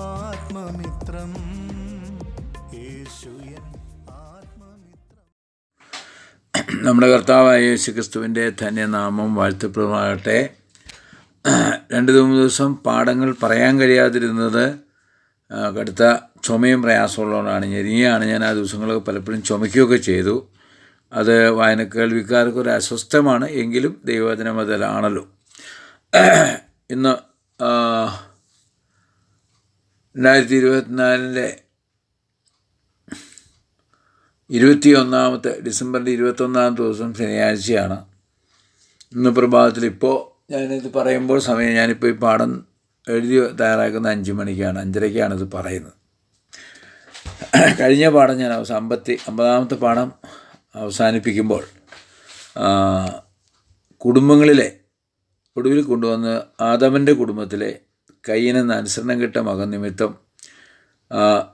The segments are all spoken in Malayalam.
ആത്മമിത്രം. നമ്മുടെ കർത്താവായ യേശു ക്രിസ്തുവിന്റെ ധന്യനാമം വാഴ്ത്തപ്പെടുമാകട്ടെ രണ്ട് മൂന്ന് ദിവസം പാഠങ്ങൾ പറയാൻ കഴിയാതിരുന്നത് കടുത്ത ചുമയും പ്രയാസമുള്ളതുകൊണ്ടാണ്. ഞെരിയാണ് ഞാൻ ആ ദിവസങ്ങളൊക്കെ പലപ്പോഴും ചുമയ്ക്കുകയൊക്കെ ചെയ്തു. അത് വായന കേൾവിക്കാർക്ക് ഒരു അസ്വസ്ഥമാണ് എങ്കിലും ദൈവവചനം അതിലാണല്ലോ. ഇന്ന് രണ്ടായിരത്തി ഇരുപത്തിനാലിന്റെ ഇരുപത്തി ഒന്നാമത്തെ ഡിസംബറിന്റെ ഇരുപത്തൊന്നാം ദിവസം ശനിയാഴ്ചയാണ്. ഇന്ന് പ്രഭാതത്തിൽ ഇപ്പോൾ ഞാനിത് പറയുമ്പോൾ സമയം ഞാനിപ്പോൾ ഈ പാഠം എഴുതി തയ്യാറാക്കുന്ന അഞ്ച് മണിക്കാണ് അഞ്ചരയ്ക്കാണ് ഇത് പറയുന്നത്. കഴിഞ്ഞ പാഠം ഞാൻ അവസാന അമ്പത്തി അമ്പതാമത്തെ പാഠം അവസാനിപ്പിക്കുമ്പോൾ കുടുംബങ്ങളിലെ ഒടുവിൽ കൊണ്ടുവന്ന് ആദമന്റെ കുടുംബത്തിലെ കയ്യനെന്ന അനുസരണം കിട്ട മകൻ നിമിത്തം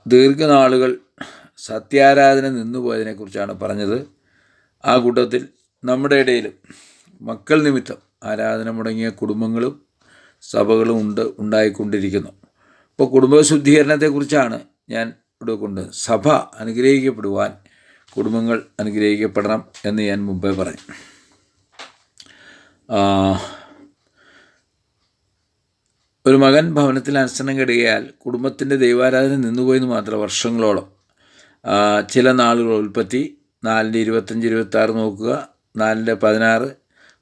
ദീർഘനാളുകൾ സത്യാരാധന നിന്നുപോയതിനെക്കുറിച്ചാണ് പറഞ്ഞത്. ആ കൂട്ടത്തിൽ നമ്മുടെ ഇടയിലും മക്കൾ നിമിത്തം ആരാധന മുടങ്ങിയ കുടുംബങ്ങളും സഭകളും ഉണ്ട് ഉണ്ടായിക്കൊണ്ടിരിക്കുന്നു. ഇപ്പോൾ കുടുംബ ശുദ്ധീകരണത്തെക്കുറിച്ചാണ് ഞാൻ ഇവിടെ കൊണ്ട് സഭ അനുഗ്രഹിക്കപ്പെടുവാൻ കുടുംബങ്ങൾ അനുഗ്രഹിക്കപ്പെടണം എന്ന് ഞാൻ മുമ്പേ പറഞ്ഞു. ഒരു മകൻ ഭവനത്തിൽ അനുസരണം കെടുകയാൽ കുടുംബത്തിന്റെ ദൈവാരാധന നിന്നുപോയെന്ന് മാത്രം വർഷങ്ങളോളം. ചില നാളുകൾ ഉൽപ്പത്തി നാലിന്റെ ഇരുപത്തഞ്ച് ഇരുപത്താറ് നോക്കുക നാലിന്റെ പതിനാറ്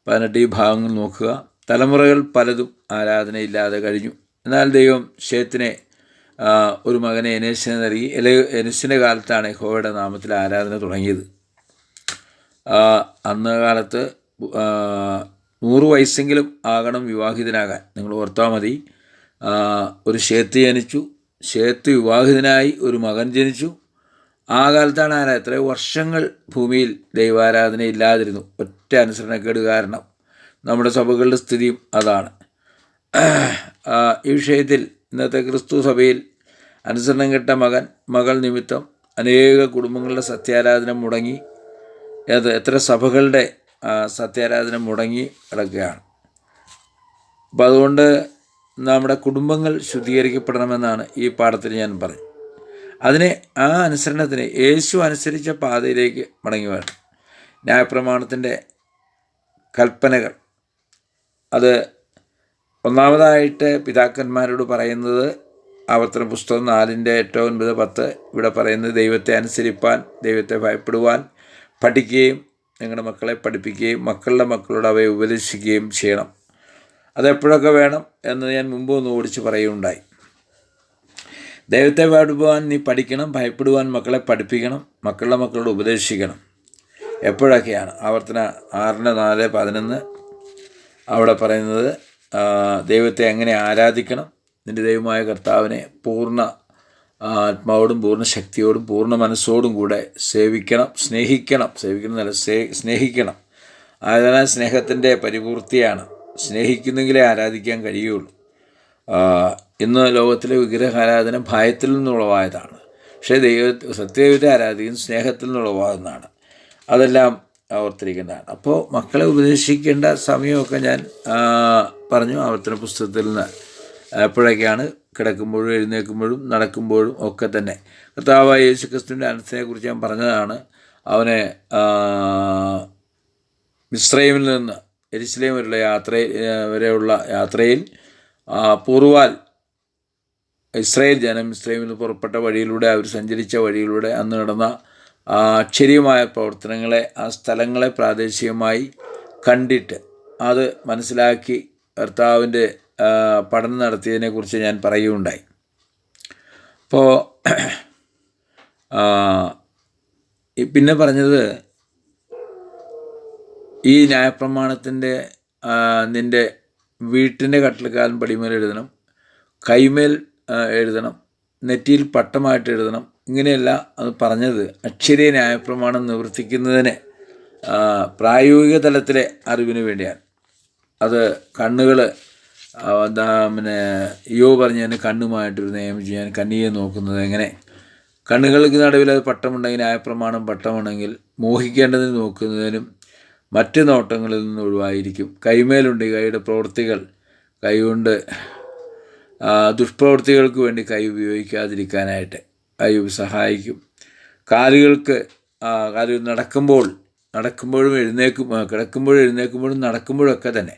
പതിനെട്ട് ഈ ഭാഗങ്ങൾ നോക്കുക. തലമുറകൾ പലതും ആരാധനയില്ലാതെ കഴിഞ്ഞു. എന്നാൽ ദൈവം ഷേത്തിനെ ഒരു മകനെ എനേശിനെ നൽകി. എല എനസിന്റെ കാലത്താണ് ഹോയുടെ നാമത്തിൽ ആരാധന തുടങ്ങിയത്. അന്ന് കാലത്ത് നൂറ് വയസ്സെങ്കിലും ആകണം വിവാഹിതനാകാൻ. നിങ്ങൾ ഓർത്താൽ മതി. ഒരു ഷേത്ത് ജനിച്ചു. ഷേത്ത് വിവാഹിതനായി ഒരു മകൻ ജനിച്ചു. ആ കാലത്താണ് ആന എത്രയോ വർഷങ്ങൾ ഭൂമിയിൽ ദൈവാരാധന ഇല്ലാതിരുന്നു ഒറ്റ അനുസരണക്കേട് കാരണം നമ്മുടെ സഭകളുടെ സ്ഥിതിയും അതാണ്. ഈ വിഷയത്തിൽ ഇന്നത്തെ ക്രിസ്തു സഭയിൽ അനുസരണം കെട്ട മകൻ മകൾ നിമിത്തം അനേക കുടുംബങ്ങളുടെ സത്യാരാധന മുടങ്ങി. അത് എത്ര സഭകളുടെ സത്യാരാധന മുടങ്ങി കിടക്കുകയാണ്. അപ്പം അതുകൊണ്ട് നമ്മുടെ കുടുംബങ്ങൾ ശുദ്ധീകരിക്കപ്പെടണമെന്നാണ് ഈ പാഠത്തിൽ ഞാൻ പറഞ്ഞു അതിനെ ആ അനുസരണത്തിന് യേശു അനുസരിച്ച പാതയിലേക്ക് മടങ്ങി വരണം ന്യായപ്രമാണത്തിന്റെ കൽപ്പനകൾ. അത് ഒന്നാമതായിട്ട് പിതാക്കന്മാരോട് പറയുന്നത് ആവർത്തന പുസ്തകം നാലിന്റെ എട്ട് ഒൻപത് പത്ത് ഇവിടെ പറയുന്നത് ദൈവത്തെ അനുസരിപ്പാൻ ദൈവത്തെ ഭയപ്പെടുവാൻ പഠിക്കുകയും നിങ്ങളുടെ മക്കളെ പഠിപ്പിക്കുകയും മക്കളുടെ മക്കളോട് അവയെ ഉപദേശിക്കുകയും ചെയ്യണം. അതെപ്പോഴൊക്കെ വേണം എന്ന് ഞാൻ മുമ്പ് ഒന്ന് ഓടിച്ച് പറയുകയുണ്ടായി. ദൈവത്തെ പാടുവാൻ നീ പഠിക്കണം ഭയപ്പെടുവാൻ മക്കളെ പഠിപ്പിക്കണം മക്കളുടെ മക്കളോട് ഉപദേശിക്കണം. എപ്പോഴൊക്കെയാണ്? ആവർത്തന ആറിന് നാല് പതിനൊന്ന്. അവിടെ പറയുന്നത് ദൈവത്തെ എങ്ങനെ ആരാധിക്കണം? നിന്റെ ദൈവമായ കർത്താവിനെ പൂർണ ആത്മാവോടും പൂർണ ശക്തിയോടും പൂർണ മനസ്സോടും കൂടെ സേവിക്കണം സ്നേഹിക്കണം. സേവിക്കണം സ്നേഹിക്കണം. ആരാധന സ്നേഹത്തിന്റെ പരിപൂർത്തിയാണ്. സ്നേഹിക്കുന്നെങ്കിലേ ആരാധിക്കാൻ കഴിയുള്ളൂ. ഇന്ന് ലോകത്തിലെ വിഗ്രഹാരാധന ഭയത്തിൽ നിന്നുളവായതാണ്. പക്ഷേ ദൈവ സത്യദൈവത്തെ ആരാധിക്കുന്ന സ്നേഹത്തിൽ നിന്നുളവാകുന്നതാണ്. അതെല്ലാം ഓർത്തിരിക്കേണ്ടതാണ് അപ്പോൾ മക്കളെ ഉപദേശിക്കേണ്ട സമയമൊക്കെ ഞാൻ പറഞ്ഞു ആവർത്തന പുസ്തകത്തിൽ നിന്ന്. എപ്പോഴൊക്കെയാണ് കിടക്കുമ്പോഴും എഴുന്നേൽക്കുമ്പോഴും നടക്കുമ്പോഴും ഒക്കെ തന്നെ. കർത്താവായ യേശു ക്രിസ്തുവിന്റെ അനുസരണത്തെക്കുറിച്ച് ഞാൻ പറഞ്ഞതാണ്. അവനെ ആ, നിന്ന് എരിശിലേം വരെയുള്ള യാത്രയിൽ വരെയുള്ള യാത്രയിൽ പൂർവാൽ ഇസ്രായേൽ ജനം ഇസ്രായേലിൽ നിന്ന് പുറപ്പെട്ട വഴിയിലൂടെ അവർ സഞ്ചരിച്ച വഴിയിലൂടെ അന്ന് നടന്ന അക്ഷരീയമായ പ്രവർത്തനങ്ങളെ ആ സ്ഥലങ്ങളെ പ്രാദേശികമായി കണ്ടിട്ട് അത് മനസ്സിലാക്കി കർത്താവിന്റെ പഠനം പഠനം നടത്തിയതിനെക്കുറിച്ച് ഞാൻ പറയുകയുണ്ടായി. അപ്പോൾ പിന്നെ പറഞ്ഞത് ഈ ന്യായപ്രമാണത്തിന്റെ നിന്റെ വീട്ടിന്റെ കട്ടിലക്കാലം പടിമേൽ എഴുതണം കൈമേൽ എഴുതണം നെറ്റിയിൽ പട്ടമായിട്ട് എഴുതണം ഇങ്ങനെയല്ല അത് പറഞ്ഞത്. അക്ഷരീയ ന്യായപ്രമാണം നിവർത്തിക്കുന്നതിന് പ്രായോഗിക തലത്തിലെ അറിവിന് വേണ്ടിയാണ്. അത് കണ്ണുകൾ പിന്നെ യോ പറഞ്ഞ ഞാൻ കണ്ണുമായിട്ടൊരു നിയമം ചെയ്യാൻ കണ്ണിയെ നോക്കുന്നത് എങ്ങനെ? കണ്ണുകൾക്ക് നടുവിൽ അത് പട്ടമുണ്ടെങ്കിൽ ന്യായപ്രമാണം പട്ടമുണ്ടെങ്കിൽ മോഹിക്കേണ്ടതിന് നോക്കുന്നതിനും മറ്റ് നോട്ടങ്ങളിൽ നിന്ന് ഒഴിവായിരിക്കും. കൈമേലുണ്ട് കൈയുടെ പ്രവൃത്തികൾ. കൈകൊണ്ട് ദുഷ്പ്രവൃത്തികൾക്ക് വേണ്ടി കൈ ഉപയോഗിക്കാതിരിക്കാനായിട്ട് കൈ സഹായിക്കും. കാലുകൾക്ക് കാലു കാലുകൾ നടക്കുമ്പോൾ നടക്കുമ്പോഴും എഴുന്നേക്കും കിടക്കുമ്പോഴും എഴുന്നേൽക്കുമ്പോഴും നടക്കുമ്പോഴൊക്കെ തന്നെ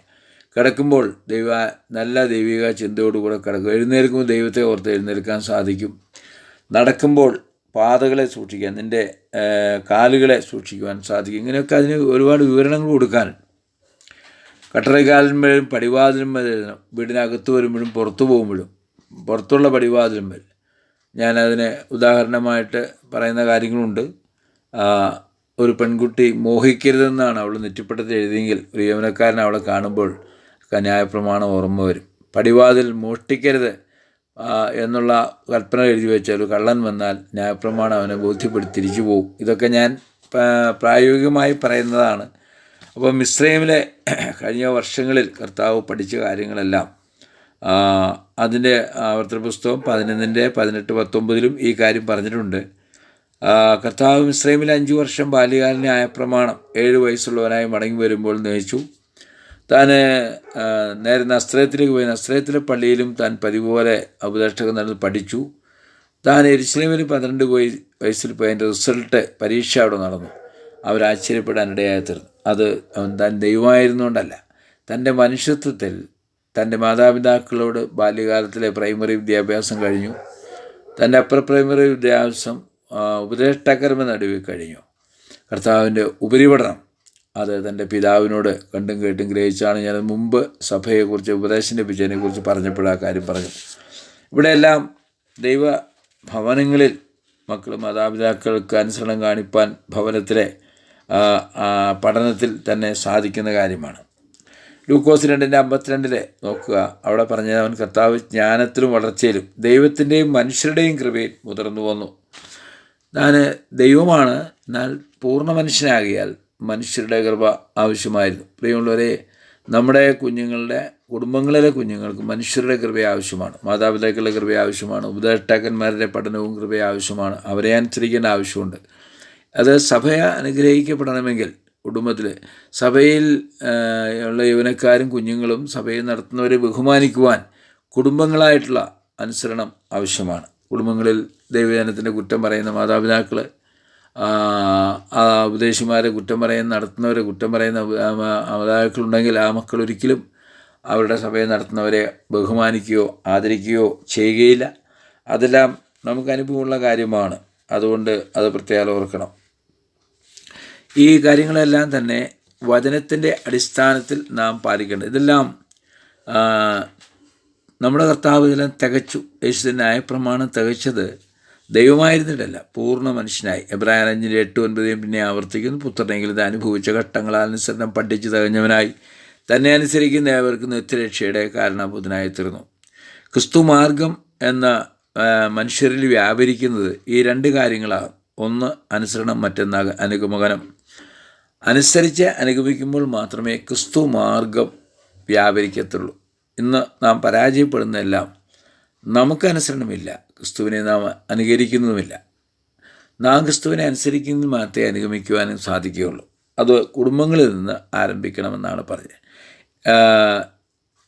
കിടക്കുമ്പോൾ ദൈവ നല്ല ദൈവിക ചിന്തയോടുകൂടെ കിടക്കും. എഴുന്നേൽക്കുമ്പോൾ ദൈവത്തെ ഓർത്ത് എഴുന്നേൽക്കാൻ സാധിക്കും. നടക്കുമ്പോൾ പാതകളെ സൂക്ഷിക്കാൻ നിന്റെ കാലുകളെ സൂക്ഷിക്കുവാൻ സാധിക്കും. ഇങ്ങനെയൊക്കെ അതിന് ഒരുപാട് വിവരണങ്ങൾ കൊടുക്കാനുണ്ട് പടിവാതിലും പടിവാതിലുമ്പോഴും വീടിനകത്ത് വരുമ്പോഴും പുറത്തു പോകുമ്പോഴും പുറത്തുള്ള പടിവാതിലും പടിവാതിലുമ്പോൾ ഞാനതിന് ഉദാഹരണമായിട്ട് പറയുന്ന കാര്യങ്ങളുണ്ട്. ഒരു പെൺകുട്ടി മോഹിക്കരുതെന്നാണ് അവൾ നെറ്റിപ്പട്ടത്തിൽ എഴുതിയെങ്കിൽ ഒരു യൗവനക്കാരൻ അവളെ കാണുമ്പോൾ ന്യായപ്രമാണം ഓർമ്മ വരും. പടിവാതിൽ മോഷ്ടിക്കരുത്. എന്നുള്ള കൽപ്പന എഴുതി വെച്ചാൽ കള്ളൻ വന്നാൽ ന്യായപ്രമാണം അവനെ ബോധ്യപ്പെടുത്തി തിരിച്ചു പോകും ഇതൊക്കെ ഞാൻ പ്രായോഗികമായി പറയുന്നതാണ്. അപ്പോൾ മിസ്രൈമിലെ കഴിഞ്ഞ വർഷങ്ങളിൽ കർത്താവ് പഠിച്ച കാര്യങ്ങളെല്ലാം അതിന്റെ ആവർത്തന പുസ്തകം പതിനൊന്നിന്റെ പതിനെട്ട് പത്തൊമ്പതിലും ഈ കാര്യം പറഞ്ഞിട്ടുണ്ട്. കർത്താവ് മിസ്രൈമിൽ അഞ്ച് വർഷം ബാല്യകാലനായ പ്രമാണം ഏഴ് വയസ്സുള്ളവനായി മടങ്ങി വരുമ്പോൾ നയിച്ചു. താൻ നേരെ നസ്ത്രയത്തിലേക്ക് പോയി. നസ്ത്രയത്തിലെ പള്ളിയിലും താൻ പതിവ് പോലെ ഉപദേഷ്ടകം നടന്ന് പഠിച്ചു. താൻ എരിശിലേമിൽ പന്ത്രണ്ട് പോയി വയസ്സിൽ പോയി അതിന്റെ റിസൾട്ട് പരീക്ഷ അവിടെ നടന്നു. അവരാശ്ചര്യപ്പെടാനിടയായി തീർന്നു. അത് അവൻ താൻ ദൈവമായിരുന്നുകൊണ്ടല്ല. തന്റെ മനുഷ്യത്വത്തിൽ തന്റെ മാതാപിതാക്കളോട് ബാല്യകാലത്തിലെ പ്രൈമറി വിദ്യാഭ്യാസം കഴിഞ്ഞു. തന്റെ അപ്പർ പ്രൈമറി വിദ്യാഭ്യാസം ഉപദേഷ്ടാക്കർമ്മ നടുവിൽ കഴിഞ്ഞു. കർത്താവിന്റെ ഉപരിപഠനം അത് തന്റെ പിതാവിനോട് കണ്ടും കേട്ടും ഗ്രഹിച്ചാണ് ഞാൻ മുമ്പ് സഭയെക്കുറിച്ച് ഉപദേശം ലഭിച്ചതിനെക്കുറിച്ച് പറഞ്ഞപ്പോൾ ആ കാര്യം പറഞ്ഞു ഇവിടെയെല്ലാം ദൈവ ഭവനങ്ങളിൽ മക്കൾ മാതാപിതാക്കൾക്ക് അനുസരണം കാണിപ്പാൻ ഭവനത്തിലെ പഠനത്തിൽ തന്നെ സാധിക്കുന്ന കാര്യമാണ്. ലൂക്കോസ് രണ്ടിന്റെ അമ്പത്തിരണ്ടിലെ നോക്കുക. അവിടെ പറഞ്ഞ അവൻ കർത്താവ് ജ്ഞാനത്തിലും വളർച്ചയിലും ദൈവത്തിന്റെയും മനുഷ്യരുടെയും കൃപയിൽ മുതിർന്നു വന്നു. ഞാൻ ദൈവമാണ് എന്നാൽ പൂർണ മനുഷ്യനാകിയാൽ മനുഷ്യരുടെ കൃപ ആവശ്യമായിരുന്നു. പ്രിയമുള്ളവരെ നമ്മുടെ കുഞ്ഞുങ്ങളുടെ കുടുംബങ്ങളിലെ കുഞ്ഞുങ്ങൾക്ക് മനുഷ്യരുടെ കൃപ ആവശ്യമാണ്. മാതാപിതാക്കളുടെ കൃപ ആവശ്യമാണ്. ഉപദേഷ്ടാക്കന്മാരുടെ പഠനവും കൃപ ആവശ്യമാണ്. അവരെ അനുസരിക്കേണ്ട ആവശ്യമുണ്ട്. അത് സഭയെ അനുഗ്രഹിക്കപ്പെടണമെങ്കിൽ കുടുംബത്തിൽ സഭയിൽ ഉള്ള യൗവനക്കാരും കുഞ്ഞുങ്ങളും സഭയിൽ നടത്തുന്നവരെ ബഹുമാനിക്കുവാൻ കുടുംബങ്ങളായിട്ടുള്ള അനുസരണം ആവശ്യമാണ്. കുടുംബങ്ങളിൽ ദൈവജനത്തിന്റെ കുറ്റം പറയുന്ന മാതാപിതാക്കൾ ഉപദേശിമാരെ കുറ്റം പറയുന്ന നടത്തുന്നവരെ കുറ്റം പറയുന്ന മാതാപിതാക്കളുണ്ടെങ്കിൽ ആ മക്കൾ ഒരിക്കലും അവരുടെ സഭയെ നടത്തുന്നവരെ ബഹുമാനിക്കുകയോ ആദരിക്കുകയോ ചെയ്യുകയില്ല. അതെല്ലാം നമുക്ക് അനുഭവമുള്ള കാര്യമാണ്. അതുകൊണ്ട് അത് പ്രത്യേകം ഓർക്കണം. ഈ കാര്യങ്ങളെല്ലാം തന്നെ വചനത്തിന്റെ അടിസ്ഥാനത്തിൽ നാം പാലിക്കേണ്ടത്. ഇതെല്ലാം നമ്മുടെ കർത്താവ് ഇതെല്ലാം തികച്ചു. യേശുവിന്റെ ന്യായപ്രമാണം തികച്ചത് ദൈവമായിരുന്നിട്ടല്ല പൂർണ മനുഷ്യനായി. എബ്രാഹിം അഞ്ചിന്റെ എട്ട് ഒൻപതേയും പിന്നെ ആവർത്തിക്കുന്നു. പുത്രനെങ്കിലും ഇത് അനുഭവിച്ച ഘട്ടങ്ങളനുസരണം പഠിച്ചു തകഞ്ഞവനായി. തന്നെ അനുസരിക്കുന്ന ഏവർക്ക് നിത്യരക്ഷയുടെ കാരണഭൂതനായി തീർന്നു. ക്രിസ്തു മാർഗം എന്ന മനുഷ്യരിൽ വ്യാപരിക്കുന്നത് ഈ രണ്ട് കാര്യങ്ങളാണ്. ഒന്ന് അനുസരണം മറ്റൊന്ന് അനുഗമകനം അനുസരിച്ച് അനുഗമിക്കുമ്പോൾ മാത്രമേ ക്രിസ്തു മാർഗം വ്യാപരിക്കത്തുള്ളൂ. ഇന്ന് നാം പരാജയപ്പെടുന്നതെല്ലാം നമുക്ക് അനുസരണമില്ല. ക്രിസ്തുവിനെ നാം അനുകരിക്കുന്നതുമില്ല. നാം ക്രിസ്തുവിനെ അനുസരിക്കുന്നതിന് മാത്രമേ അനുഗമിക്കുവാനും സാധിക്കുകയുള്ളൂ. അത് കുടുംബങ്ങളിൽ നിന്ന് ആരംഭിക്കണമെന്നാണ് പറഞ്ഞത്.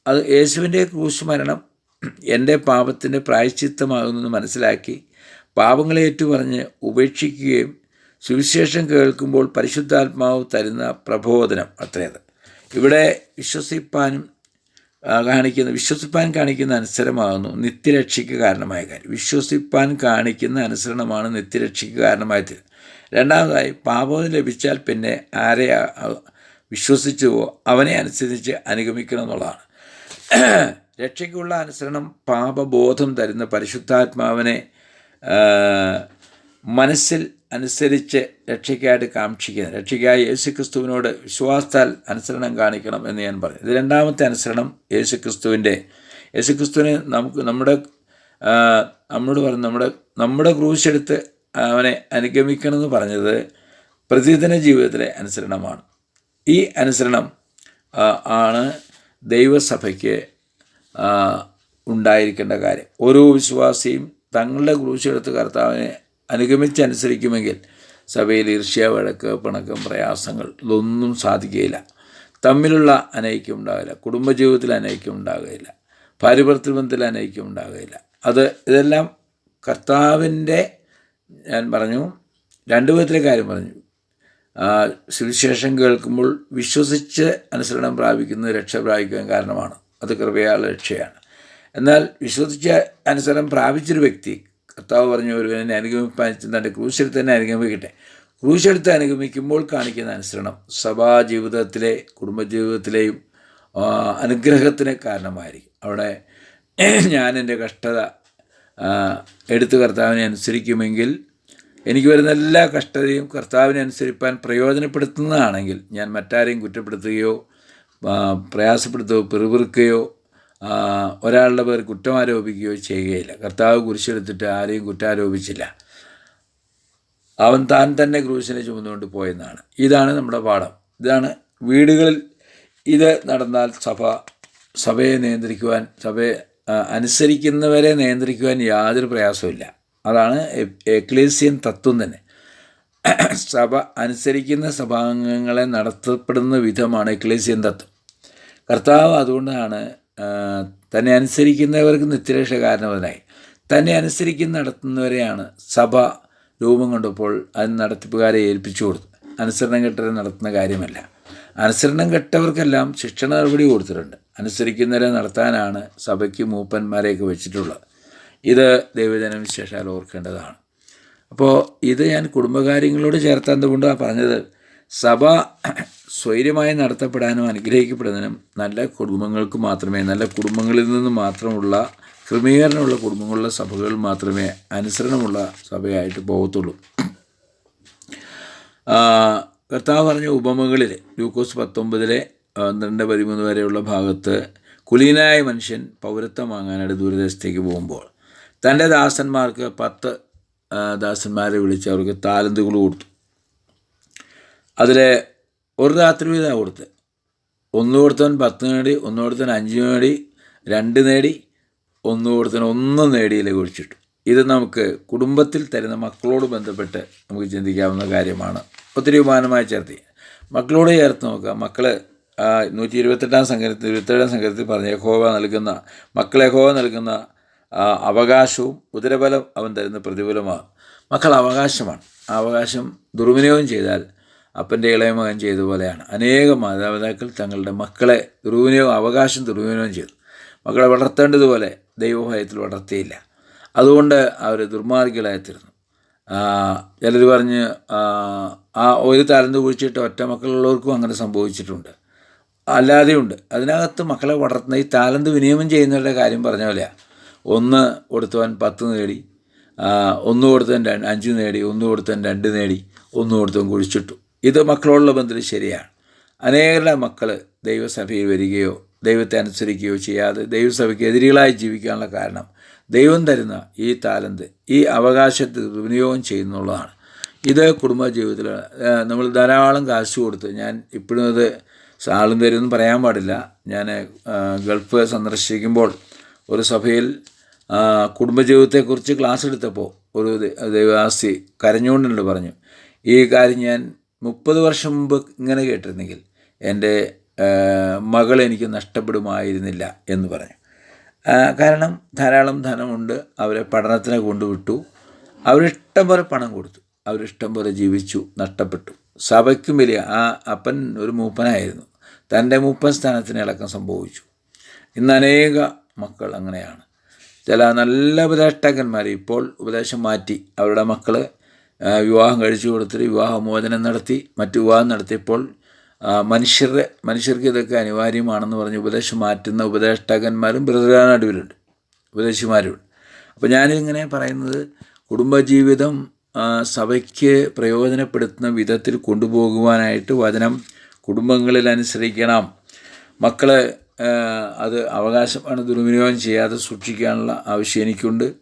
അത് യേശുവിന്റെ ക്രൂശ് മരണം എന്റെ പാപത്തിന്റെ പ്രായശ്ചിത്തമാകുന്നെന്ന് മനസ്സിലാക്കി പാപങ്ങളെ ഏറ്റുപറഞ്ഞ് ഉപേക്ഷിക്കുകയും സുവിശേഷം കേൾക്കുമ്പോൾ പരിശുദ്ധാത്മാവ് തരുന്ന പ്രബോധനം അത്രയത്. ഇവിടെ വിശ്വസിപ്പാനും കാണിക്കുന്ന വിശ്വസിപ്പാൻ കാണിക്കുന്ന അനുസരമാകുന്നു നിത്യരക്ഷയ്ക്ക് കാരണമായ കാര്യം. വിശ്വസിപ്പാൻ കാണിക്കുന്ന അനുസരണമാണ് നിത്യരക്ഷയ്ക്ക് കാരണമായി തീരുന്നത് രണ്ടാമതായി പാപം ലഭിച്ചാൽ പിന്നെ ആരെ വിശ്വസിച്ചുവോ അവനെ അനുസരിച്ച് അനുഗമിക്കണം എന്നുള്ളതാണ്. രക്ഷയ്ക്കുള്ള അനുസരണം പാപബോധം തരുന്ന പരിശുദ്ധാത്മാവിനെ മനസ്സിൽ അനുസരിച്ച് രക്ഷയ്ക്കായിട്ട് കാക്ഷിക്കുന്നത് രക്ഷയ്ക്കായി യേശുക്രിസ്തുവിനോട് വിശ്വാസത്താൽ അനുസരണം കാണിക്കണം എന്ന് ഞാൻ പറഞ്ഞു ഇത് രണ്ടാമത്തെ അനുസരണം യേശുക്രിസ്തുവിന്റെ. യേശുക്രിസ്തുവിനെ നമുക്ക് നമ്മുടെ നമ്മളോട് പറഞ്ഞു നമ്മുടെ നമ്മുടെ ക്രൂശെടുത്ത് അവനെ അനുഗമിക്കണം എന്ന് പറഞ്ഞത് പ്രതിദിന ജീവിതത്തിലെ അനുസരണമാണ്. ഈ അനുസരണം ആണ് ദൈവസഭയ്ക്ക് ഉണ്ടായിരിക്കേണ്ട കാര്യം. ഓരോ വിശ്വാസിയും തങ്ങളുടെ ക്രൂശെടുത്ത് കർത്താവിനെ അനുഗമിച്ചനുസരിക്കുമെങ്കിൽ സഭയിൽ ഈർഷ്യ വഴക്ക് പിണക്കം പ്രയാസങ്ങൾ ഇതൊന്നും സാധിക്കുകയില്ല. തമ്മിലുള്ള അനൈക്യം ഉണ്ടാകില്ല. കുടുംബജീവിതത്തിൽ അനൈക്യം ഉണ്ടാകുകയില്ല. ബന്ധത്തിൽ അനൈക്യം ഉണ്ടാകുകയില്ല. അത് ഇതെല്ലാം കർത്താവിന്റെ ഞാൻ പറഞ്ഞു രണ്ടു വിധത്തിലെ കാര്യം പറഞ്ഞു. സുവിശേഷം കേൾക്കുമ്പോൾ വിശ്വസിച്ച് അനുസരണം പ്രാപിക്കുന്നത് രക്ഷ പ്രാപിക്കാൻ കാരണമാണ്. അത് കൃപയാൽ രക്ഷയാണ്. എന്നാൽ വിശ്വസിച്ച് അനുസരണം പ്രാപിച്ചൊരു വ്യക്തി കർത്താവ് പറഞ്ഞു ഒരു എന്നെ അനുഗമിപ്പാൻ തന്റെ ക്രൂശിൽ തന്നെ അനുഗമിക്കട്ടെ. ക്രൂശെടുത്ത് അനുഗമിക്കുമ്പോൾ കാണിക്കുന്ന അനുസരണം സഭാ ജീവിതത്തിലെ കുടുംബജീവിതത്തിലെയും അനുഗ്രഹത്തിന് കാരണമായിരിക്കും. അവിടെ ഞാൻ എന്റെ കഷ്ടത എടുത്ത് കർത്താവിനെ അനുസരിക്കുമെങ്കിൽ എനിക്ക് വരുന്ന എല്ലാ കഷ്ടതയും കർത്താവിനെ അനുസരിപ്പാൻ പ്രയോജനപ്പെടുത്തുന്നതാണെങ്കിൽ ഞാൻ മറ്റാരെയും കുറ്റപ്പെടുത്തുകയോ പ്രയാസപ്പെടുത്തുകയോ പിറുപിറുക്കുകയോ ഒരാളുടെ പേർ കുറ്റം ആരോപിക്കുകയോ ചെയ്യുകയില്ല. കർത്താവ് കുരിശെടുത്തിട്ട് ആരെയും കുറ്റാരോപിച്ചില്ല അവൻ താൻ തന്നെ ക്രൂശിനെ ചുമന്നുകൊണ്ട് പോയെന്നാണ്. ഇതാണ് നമ്മുടെ പാഠം. ഇതാണ് വീടുകളിൽ ഇത് നടന്നാൽ സഭ സഭയെ നിയന്ത്രിക്കുവാൻ സഭയെ അനുസരിക്കുന്നവരെ നിയന്ത്രിക്കുവാൻ യാതൊരു പ്രയാസമില്ല അതാണ് എക്ലേസിയൻ തത്വം തന്നെ. സഭ അനുസരിക്കുന്ന സഭാംഗങ്ങളെ നടത്തപ്പെടുന്ന വിധമാണ് എക്ലേസിയൻ തത്വം. കർത്താവ് അതുകൊണ്ടാണ് തന്നെ അനുസരിക്കുന്നവർക്ക് നിത്യരക്ഷ കാരണവനായി. തന്നെ അനുസരിക്കുന്ന നടത്തുന്നവരെയാണ് സഭ രൂപം കൊണ്ടപ്പോൾ അത് നടത്തിപ്പുകാരെ ഏൽപ്പിച്ചു കൊടുത്തു അനുസരണം കെട്ടവരെ നടത്തുന്ന കാര്യമല്ല. അനുസരണം കെട്ടവർക്കെല്ലാം ശിക്ഷ നടപടി കൊടുത്തിട്ടുണ്ട്. അനുസരിക്കുന്നവരെ നടത്താനാണ് സഭയ്ക്ക് മൂപ്പന്മാരെയൊക്കെ വെച്ചിട്ടുള്ളത്. ഇത് ദൈവജനം വിശേഷാൽ ഓർക്കേണ്ടതാണ്. അപ്പോൾ ഇത് ഞാൻ കുടുംബകാര്യങ്ങളോട് ചേർത്ത് എന്തുകൊണ്ടാണ് പറഞ്ഞത്. സഭ സ്വൈര്യമായി നടത്തപ്പെടാനും അനുഗ്രഹിക്കപ്പെടുന്നതിനും നല്ല കുടുംബങ്ങൾക്ക് മാത്രമേ നല്ല കുടുംബങ്ങളിൽ നിന്ന് മാത്രമുള്ള ക്രമീകരണമുള്ള കുടുംബങ്ങളുള്ള സഭകൾ മാത്രമേ അനുസരണമുള്ള സഭയായിട്ട് പോകത്തുള്ളൂ. കർത്താവ് പറഞ്ഞ ഉപമകളിൽ ലൂക്കോസ് പത്തൊമ്പതിലെ പന്ത്രണ്ട് പതിമൂന്ന് വരെയുള്ള ഭാഗത്ത് കുലീനായ മനുഷ്യൻ പൗരത്വം വാങ്ങാനായിട്ട് ദൂരദേശത്തേക്ക് പോകുമ്പോൾ തന്റെ ദാസന്മാർക്ക് പത്ത് ദാസന്മാരെ വിളിച്ച് അവർക്ക് താലന്തുകൾ കൊടുത്തു. അതിൽ ഒരു രാത്രി വീതം കൊടുത്ത്. ഒന്ന് കൊടുത്തവൻ പത്ത് നേടി ഒന്ന് കൊടുത്തവൻ അഞ്ച് നേടി രണ്ട് നേടി ഒന്ന് കൊടുത്തവൻ ഒന്നും നേടിയില്ല കുഴിച്ചിട്ടു. ഇത് നമുക്ക് കുടുംബത്തിൽ തരുന്ന മക്കളോട് ബന്ധപ്പെട്ട് നമുക്ക് ചിന്തിക്കാവുന്ന കാര്യമാണ്. ഒത്തിരി ഉപമാനമായി ചേർത്തി. മക്കളോട് ചേർത്ത് നോക്കുക. മക്കൾ നൂറ്റി ഇരുപത്തെട്ടാം സംഘത്തിൽ ഇരുപത്തേഴാം സംഘത്തിൽ പറഞ്ഞ യഹോവ നൽകുന്ന മക്കളെ യഹോവ നൽകുന്ന അവകാശവും ഉദരബലം അവൻ തരുന്ന പ്രതിഫലമാണ് മക്കൾ അവകാശമാണ്. ആ അവകാശം ദുർവിനിയോഗം ചെയ്താൽ അപ്പന്റെ ഇളയ മകൻ ചെയ്ത പോലെയാണ്. അനേകം മാതാപിതാക്കൾ തങ്ങളുടെ മക്കളെ ദുർവിനിയോഗം അവകാശം ദുർവിനിയോഗം ചെയ്തു. മക്കളെ വളർത്തേണ്ടതുപോലെ ദൈവഭയത്തിൽ വളർത്തിയില്ല. അതുകൊണ്ട് അവർ ദുർമാർഗികളായിത്തീർന്നു. ചിലർ പറഞ്ഞ് ആ, ഒരു തലന്ത് കുഴിച്ചിട്ട് ഒറ്റ മക്കളുള്ളവർക്കും അങ്ങനെ സംഭവിച്ചിട്ടുണ്ട്. അല്ലാതെയുണ്ട്. അതിനകത്ത് മക്കളെ വളർത്തുന്ന ഈ താലന്ത് വിനിയമം ചെയ്യുന്നവരുടെ കാര്യം പറഞ്ഞ പോലെയാണ് ഒന്ന് കൊടുത്തവൻ പത്ത് നേടി ഒന്ന് കൊടുത്തവൻ അഞ്ച് നേടി ഒന്ന് കൊടുത്തവൻ രണ്ട് നേടി ഒന്ന് കൊടുത്തവൻ കുഴിച്ചിട്ടു. ഇത് മക്കളോടുള്ള ബന്ധത്തിൽ ശരിയാണ്. അനേകരുടെ മക്കൾ ദൈവസഭയിൽ വരികയോ ദൈവത്തെ അനുസരിക്കുകയോ ചെയ്യാതെ ദൈവസഭയ്ക്ക് എതിരികളായി ജീവിക്കാനുള്ള കാരണം ദൈവം തരുന്ന ഈ താലന്ത് ഈ അവകാശത്തെ വിനിയോഗം ചെയ്യുന്നുള്ളതാണ്. ഇത് കുടുംബജീവിതത്തിൽ നമ്മൾ ധാരാളം കാശ് കൊടുത്ത് ഞാൻ ഇപ്പോഴും അത് ആളും തരുമെന്ന് പറയാൻ പാടില്ല. ഞാൻ ഗൾഫ് സന്ദർശിക്കുമ്പോൾ ഒരു സഭയിൽ കുടുംബജീവിതത്തെക്കുറിച്ച് ക്ലാസ് എടുത്തപ്പോൾ ഒരു ദൈവാസ്തി കരഞ്ഞുകൊണ്ടുണ്ട് പറഞ്ഞു ഈ കാര്യം ഞാൻ മുപ്പത് വർഷം മുമ്പ് ഇങ്ങനെ കേട്ടിരുന്നെങ്കിൽ എന്റെ മകൾ എനിക്ക് നഷ്ടപ്പെടുമായിരുന്നില്ല എന്ന് പറഞ്ഞു. കാരണം ധാരാളം ധനമുണ്ട് അവരെ പഠനത്തിന് കൊണ്ടുവിട്ടു. അവരിഷ്ടം പോലെ പണം കൊടുത്തു. അവരിഷ്ടം പോലെ ജീവിച്ചു നഷ്ടപ്പെട്ടു. സഭയ്ക്കും വലിയ ആ അപ്പൻ ഒരു മൂപ്പനായിരുന്നു. തന്റെ മൂപ്പൻ സ്ഥാനത്തിന് ഇളക്കം സംഭവിച്ചു. ഇന്ന് അനേക മക്കൾ അങ്ങനെയാണ്. ചില നല്ല ഉപദേഷ്ടാക്കന്മാർ ഇപ്പോൾ ഉപദേശം മാറ്റി അവരുടെ മക്കൾ വിവാഹം കഴിച്ചു കൊടുത്തിട്ട് വിവാഹമോചനം നടത്തി മറ്റു വിവാഹം നടത്തിയപ്പോൾ മനുഷ്യരുടെ മനുഷ്യർക്ക് ഇതൊക്കെ അനിവാര്യമാണെന്ന് പറഞ്ഞ് ഉപദേശം മാറ്റുന്ന ഉപദേഷ്ടാക്കന്മാരും പ്രധാന ഉപദേശിമാരുണ്ട്. അപ്പോൾ ഞാനിങ്ങനെ പറയുന്നത് കുടുംബജീവിതം സഭയ്ക്ക് പ്രയോജനപ്പെടുത്തുന്ന വിധത്തിൽ കൊണ്ടുപോകുവാനായിട്ട് വചനം കുടുംബങ്ങളിൽ അനുസരിക്കണം. മക്കളെ അത് അവകാശമാണ് ദുർവിനിയോഗം ചെയ്യാതെ സൂക്ഷിക്കാനുള്ള ആവശ്യം എനിക്കുണ്ട്.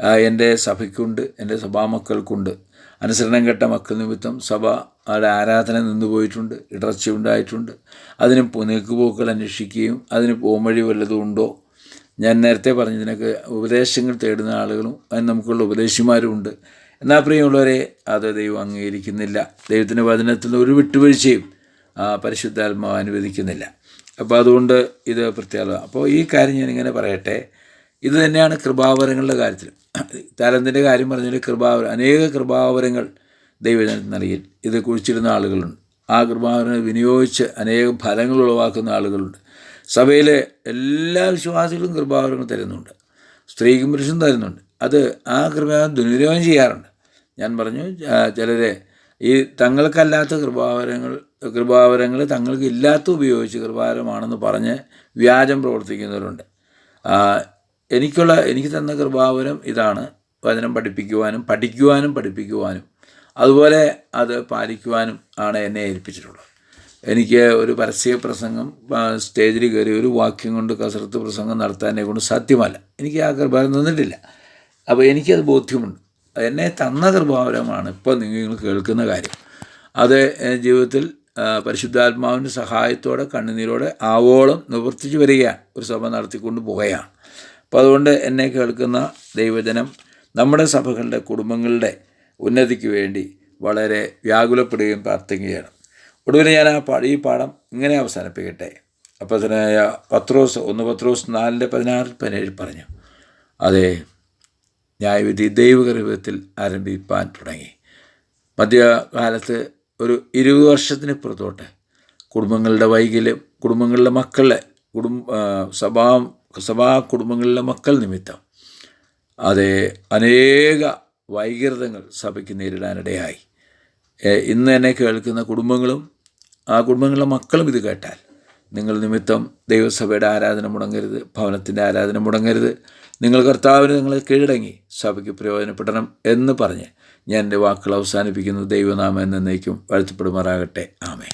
എന്റെ സഭയ്ക്കുണ്ട് എന്റെ സഭാമക്കൾക്കുണ്ട്. അനുസരണം കെട്ട മക്കൾ നിമിത്തം സഭ അവിടെ ആരാധന നിന്നുപോയിട്ടുണ്ട് ഇടർച്ച ഉണ്ടായിട്ടുണ്ട്. അതിന് നീക്കുപോക്കുകൾ അന്വേഷിക്കുകയും അതിന് പോംവഴി വല്ലതും ഉണ്ടോ? ഞാൻ നേരത്തെ പറഞ്ഞതിനൊക്കെ ഉപദേശങ്ങൾ തേടുന്ന ആളുകളും അതിന് നമുക്കുള്ള ഉപദേശിമാരും ഉണ്ട്. എന്നാൽ പ്രിയമുള്ളവരെ അത് ദൈവം അംഗീകരിക്കുന്നില്ല. ദൈവത്തിന്റെ വചനത്തിൽ ഒരു വിട്ടുവീഴ്ചയും പരിശുദ്ധാത്മാവ് അനുവദിക്കുന്നില്ല. അപ്പോൾ അതുകൊണ്ട് ഇത് പ്രത്യേകത. അപ്പോൾ ഈ കാര്യം ഞാനിങ്ങനെ പറയട്ടെ. ഇത് തന്നെയാണ് കൃപാവരങ്ങളുടെ കാര്യത്തിൽ താലന്തിന്റെ കാര്യം പറഞ്ഞാൽ കൃപാവരം അനേക കൃപാവരങ്ങൾ ദൈവജനത്തിന് നൽകി. ഇത് കുഴിച്ചിരുന്ന ആളുകളുണ്ട്. ആ കൃപാവരങ്ങൾ വിനിയോഗിച്ച് അനേകം ഫലങ്ങൾ ഉളവാക്കുന്ന ആളുകളുണ്ട്. സഭയിലെ എല്ലാ വിശ്വാസികളും കൃപാവരങ്ങൾ തരുന്നുണ്ട്. സ്ത്രീക്കും പുരുഷനും തരുന്നുണ്ട്. അത് ആ കൃപാവരം ദുരുപയോഗം ചെയ്യാറുണ്ട്. ഞാൻ പറഞ്ഞു ചിലരെ ഈ തങ്ങൾക്കല്ലാത്ത കൃപാവരങ്ങൾ കൃപാവരങ്ങൾ തങ്ങൾക്ക് ഇല്ലാത്ത ഉപയോഗിച്ച് കൃപാവരമാണെന്ന് പറഞ്ഞ് വ്യാജം പ്രവർത്തിക്കുന്നവരുണ്ട്. എനിക്കുള്ള എനിക്ക് തന്ന കൃപാവരം ഇതാണ്. വചനം പഠിപ്പിക്കുവാനും പഠിക്കുവാനും പഠിപ്പിക്കുവാനും. അതുപോലെ അത് പാലിക്കുവാനും ആണ് എന്നെ ഏൽപ്പിച്ചിട്ടുള്ളത്. എനിക്ക് ഒരു പരസ്യ പ്രസംഗം സ്റ്റേജിൽ കയറി ഒരു വാക്യം കൊണ്ട് കസരത്ത് പ്രസംഗം നടത്താൻ എന്നെ കൊണ്ട് സാധ്യമല്ല. എനിക്ക് ആ കൃപാവരം തന്നിട്ടില്ല. അപ്പോൾ എനിക്കത് ബോധ്യമുണ്ട്. എന്നെ തന്ന കൃപാവരമാണ് ഇപ്പോൾ നിങ്ങൾ കേൾക്കുന്ന കാര്യം. അത് ജീവിതത്തിൽ പരിശുദ്ധാത്മാവിന്റെ സഹായത്തോടെ കണ്ണുനീരോടെ ആവോളം നിവർത്തിച്ച് വരികയാണ്. ഒരു സഭ നടത്തിക്കൊണ്ട് പോവുകയാണ്. അപ്പോൾ അതുകൊണ്ട് എന്നെ കേൾക്കുന്ന ദൈവജനം നമ്മുടെ സഭകളുടെ കുടുംബങ്ങളുടെ ഉന്നതിക്ക് വേണ്ടി വളരെ വ്യാകുലപ്പെടുകയും പ്രാർത്ഥിക്കുകയാണ്. ഒടുവിൽ ഞാൻ ആ ഈ പാഠം ഇങ്ങനെ അവസാനിപ്പിക്കട്ടെ. അപ്പത്തിനായ പത്രോസ് ഒന്ന് പത്രോസ് നാലിന്റെ പതിനാറ് പതിനേഴ് പറഞ്ഞു അതെ ന്യായവിധി ദൈവകൃപത്തിൽ ആരംഭിപ്പാൻ തുടങ്ങി. മധ്യകാലത്ത് ഒരു ഇരുപത് വർഷത്തിന് പുറത്തോട്ട് കുടുംബങ്ങളുടെ വൈകല്യം കുടുംബങ്ങളുടെ മക്കളെ കുടുംബ സ്വഭാവം സഭാ കുടുംബങ്ങളിലെ മക്കൾ നിമിത്തം അതെ അനേക വൈകൃതങ്ങൾ സഭയ്ക്ക് നേരിടാനിടയായി. ഇന്ന് എന്നെ കേൾക്കുന്ന കുടുംബങ്ങളും ആ കുടുംബങ്ങളിലെ മക്കളും ഇത് കേട്ടാൽ നിങ്ങൾ നിമിത്തം ദൈവസഭയുടെ ആരാധന മുടങ്ങരുത് ഭവനത്തിന്റെ ആരാധന മുടങ്ങരുത്. നിങ്ങൾ കർത്താവിന് നിങ്ങൾ കീഴടങ്ങി സഭയ്ക്ക് പ്രയോജനപ്പെടണം എന്ന് പറഞ്ഞ് ഞാൻ എന്റെ വാക്കുകൾ അവസാനിപ്പിക്കുന്നു. ദൈവനാമം എന്നേക്കും വാഴ്ത്തപ്പെടുമാറാകട്ടെ. ആമേ